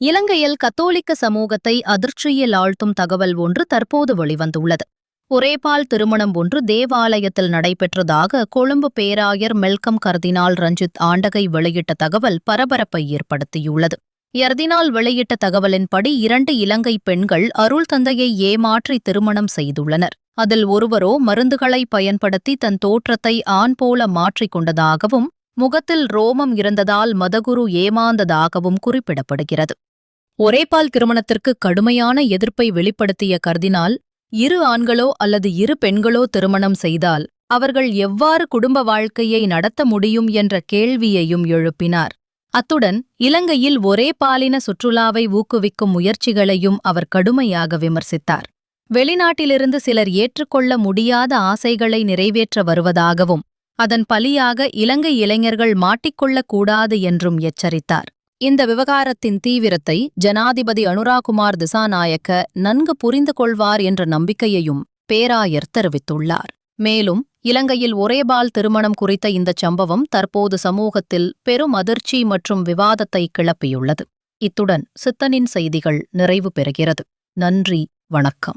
இலங்கையில் கத்தோலிக்க சமூகத்தை அதிர்ச்சியில் ஆழ்த்தும் தகவல் ஒன்று தற்போது வெளிவந்துள்ளது. ஒரேபால் திருமணம் ஒன்று தேவாலயத்தில் நடைபெற்றதாக கொழும்பு பேராயர் மெல்கம் கர்தினால் ரஞ்சித் ஆண்டகை வெளியிட்ட தகவல் பரபரப்பை ஏற்படுத்தியுள்ளது. எர்தினால் வெளியிட்ட தகவலின்படி இரண்டு இலங்கை பெண்கள் அருள் தந்தையை ஏமாற்றி திருமணம் செய்துள்ளனர். அதில் ஒருவரோ மருந்துகளை பயன்படுத்தி தன் தோற்றத்தை ஆண் போல மாற்றிக் கொண்டதாகவும் முகத்தில் ரோமம் இருந்ததால் மதகுரு ஏமாந்ததாகவும் குறிப்பிடப்படுகிறது. ஒரேபால் திருமணத்திற்கு கடுமையான எதிர்ப்பை வெளிப்படுத்திய கர்தினால் இரு ஆண்களோ அல்லது இரு பெண்களோ திருமணம் செய்தால் அவர்கள் எவ்வாறு குடும்ப வாழ்க்கையை நடத்த முடியும் என்ற கேள்வியையும் எழுப்பினார். அத்துடன் இலங்கையில் ஒரே பாலின சுற்றுலாவை ஊக்குவிக்கும் முயற்சிகளையும் அவர் கடுமையாக விமர்சித்தார். வெளிநாட்டிலிருந்து சிலர் ஏற்றுக்கொள்ள முடியாத ஆசைகளை நிறைவேற்ற வருவதாகவும் அதன் பலியாக இலங்கை இளைஞர்கள் மாட்டிக்கொள்ளக் கூடாது என்றும் எச்சரித்தார். இந்த விவகாரத்தின் தீவிரத்தை ஜனாதிபதி அனுராகுமார் திசாநாயக்க நன்கு புரிந்து கொள்வார் என்ற நம்பிக்கையையும் பேராயர் தெரிவித்துள்ளார். மேலும் இலங்கையில் ஒரேபால் திருமணம் குறித்த இந்தச் சம்பவம் தற்போது சமூகத்தில் பெரும் அதிர்ச்சி மற்றும் விவாதத்தை கிளப்பியுள்ளது. இத்துடன் சித்தனின் செய்திகள் நிறைவு பெறுகிறது. நன்றி வணக்கம்.